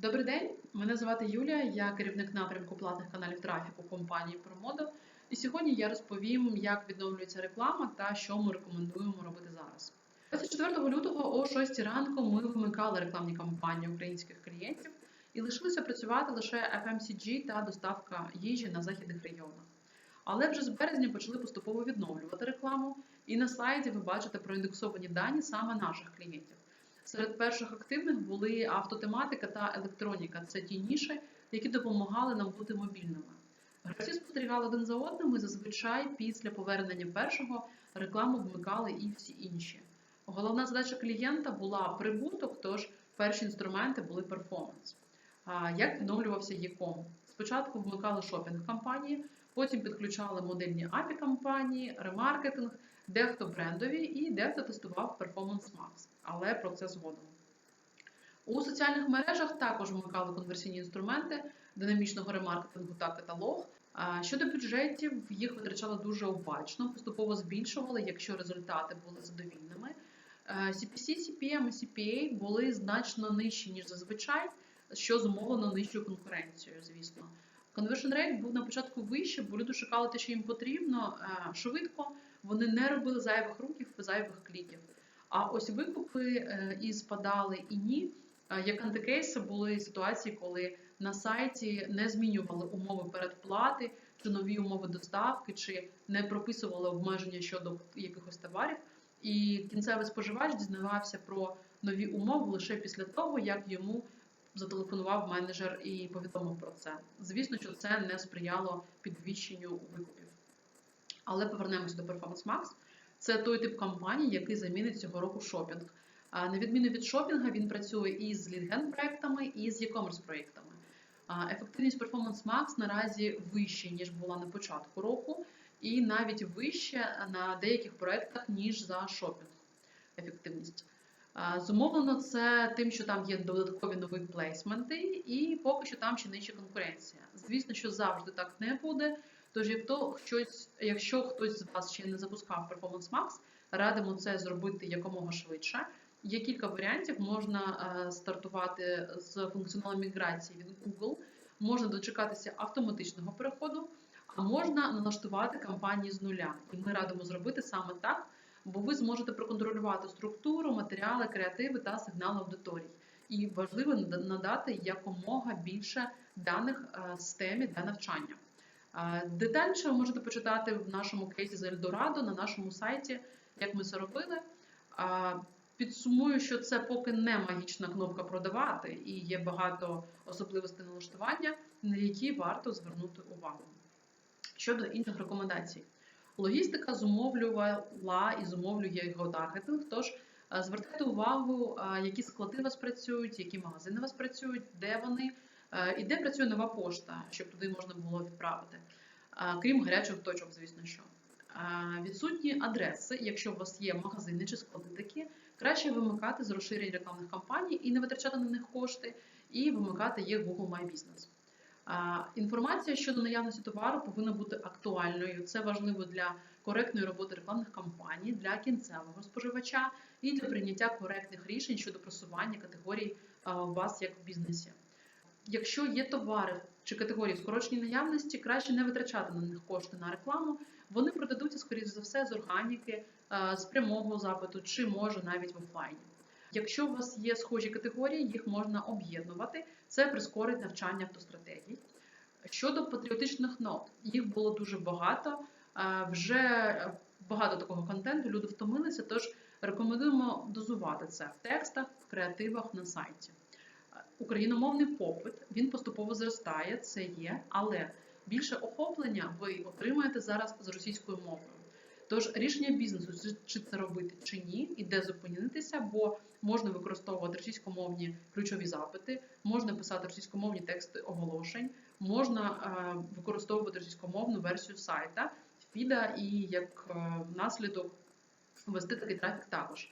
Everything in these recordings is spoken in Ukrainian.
Добрий день, мене звати Юлія, я керівник напрямку платних каналів трафіку компанії ProModo. І сьогодні я розповім, як відновлюється реклама та що ми рекомендуємо робити зараз. 24 лютого о 6 ранку ми вимикали рекламні кампанії українських клієнтів і лишилося працювати лише FMCG та доставка їжі на західних регіонах. Але вже з березня почали поступово відновлювати рекламу, і на слайді ви бачите проіндексовані дані саме наших клієнтів. Серед перших активних були автотематика та електроніка. Це ті ніші, які допомагали нам бути мобільними. Гравці спостерігали один за одним і зазвичай після повернення першого рекламу вмикали і всі інші. Головна задача клієнта була прибуток, тож перші інструменти були перформанс. Як відновлювався ЄКОМ? Спочатку вмикали шопінг кампанії, потім підключали модельні API кампанії, ремаркетинг, дехто брендові і дехто тестував Performance Max, але про це згодом. У соціальних мережах також вмикали конверсійні інструменти динамічного ремаркетингу та каталог. Щодо бюджетів, їх витрачали дуже обачно, поступово збільшували, якщо результати були задовільними. CPC, CPM і CPA були значно нижчі, ніж зазвичай, що зумовлено нижчою конкуренцією, звісно. Conversion rate був на початку вище, бо люди шукали те, що їм потрібно швидко. Вони не робили зайвих рухів, зайвих кліків. А ось викупи е, і спадали і ні. Е, Як антикейси були ситуації, коли на сайті не змінювали умови передплати, чи нові умови доставки, чи не прописували обмеження щодо якихось товарів. І кінцевий споживач дізнавався про нові умови лише після того, як йому зателефонував менеджер і повідомив про це. Звісно, що це не сприяло підвищенню викупів. Але повернемося до Performance Max. Це той тип компаній, який замінить цього року шопінг. На відміну від шопінга, він працює і з лідген проектами, і з e-commerce проектами. Ефективність Performance Max наразі вища, ніж була на початку року, і навіть вища на деяких проектах, ніж за шопінг. Ефективність. Зумовлено це тим, що там є додаткові нові плейсменти, і поки що там ще нижча конкуренція. Звісно, що завжди так не буде. Тож, якщо хтось, якщо хтось з вас ще не запускав Performance Max, радимо це зробити якомога швидше. Є кілька варіантів. Можна е, стартувати з функціоналом міграції від Google, можна дочекатися автоматичного переходу, а можна налаштувати кампанії з нуля. І ми радимо зробити саме так, бо ви зможете проконтролювати структуру, матеріали, креативи та сигнали аудиторії. І важливо надати якомога більше даних е, з темі для навчання. Детальніше ви можете почитати в нашому кейсі з Ельдорадо на нашому сайті, як ми це робили. Підсумую, що це поки не магічна кнопка продавати, і є багато особливостей налаштування, на які варто звернути увагу. Щодо інших рекомендацій, логістика зумовлювала і зумовлює його таргетинг. Тож звертайте увагу, які склади у вас працюють, які магазини у вас працюють, де вони і де працює нова пошта, щоб туди можна було відправити. Крім гарячих точок, звісно що. Відсутні адреси, якщо у вас є магазини чи склади такі, краще вимикати з розширень рекламних кампаній і не витрачати на них кошти, і вимикати їх Google My Business. Інформація щодо наявності товару повинна бути актуальною. Це важливо для коректної роботи рекламних кампаній, для кінцевого споживача і для прийняття коректних рішень щодо просування категорій у вас як в бізнесі. Якщо є товари чи категорії в скороченій наявності, краще не витрачати на них кошти на рекламу. Вони продадуться, скоріш за все, з органіки, з прямого запиту чи може навіть в офлайні. Якщо у вас є схожі категорії, їх можна об'єднувати. Це прискорить навчання автостратегій. Щодо патріотичних нот, їх було дуже багато. Вже багато такого контенту, люди втомилися, тож рекомендуємо дозувати це в текстах, в креативах на сайті. Україномовний попит він поступово зростає, це є, але більше охоплення ви отримаєте зараз з російською мовою. Тож рішення бізнесу, чи це робити чи ні, і де зупинитися, бо можна використовувати російськомовні ключові запити, можна писати російськомовні тексти оголошень, можна е, використовувати російськомовну версію сайта, фіда і як е, наслідок вести такий трафік також.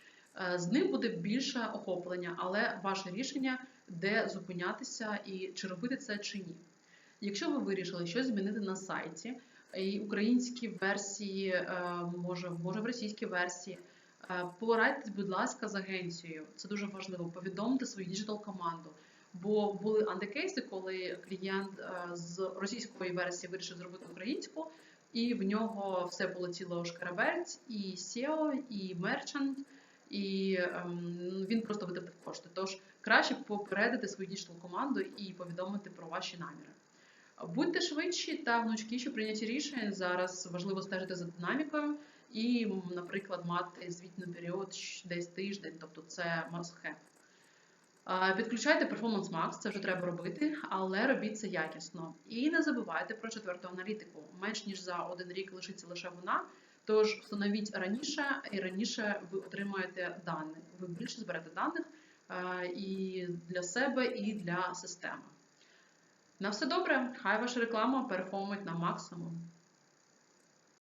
Е, з ним буде більше охоплення, але ваше рішення, де зупинятися і чи робити це чи ні. Якщо ви вирішили щось змінити на сайті, і українські версії, е, може, може в російській версії, е, порадьтесь, будь ласка, з агенцією. Це дуже важливо. Повідомте свою діджитал команду. Бо були антикейси, коли клієнт е, з російської версії вирішив зробити українську, і в нього все полетіло шкарабельць, і SEO, і мерчант, і ем, він просто витратив кошти. Тож краще попередити свою діджитал команду і повідомити про ваші наміри. Будьте швидші та гнучкіші в прийнятті рішень. Зараз важливо стежити за динамікою і, наприклад, мати звітний період десь тиждень, тобто це must have. Підключайте Performance Max, це вже треба робити, але робіть це якісно. І не забувайте про четверту аналітику. Менш ніж за один рік лишиться лише вона. Тож встановіть раніше, і раніше ви отримаєте дані. Ви більше зберете даних і для себе, і для системи. На все добре, хай ваша реклама перформить на максимум.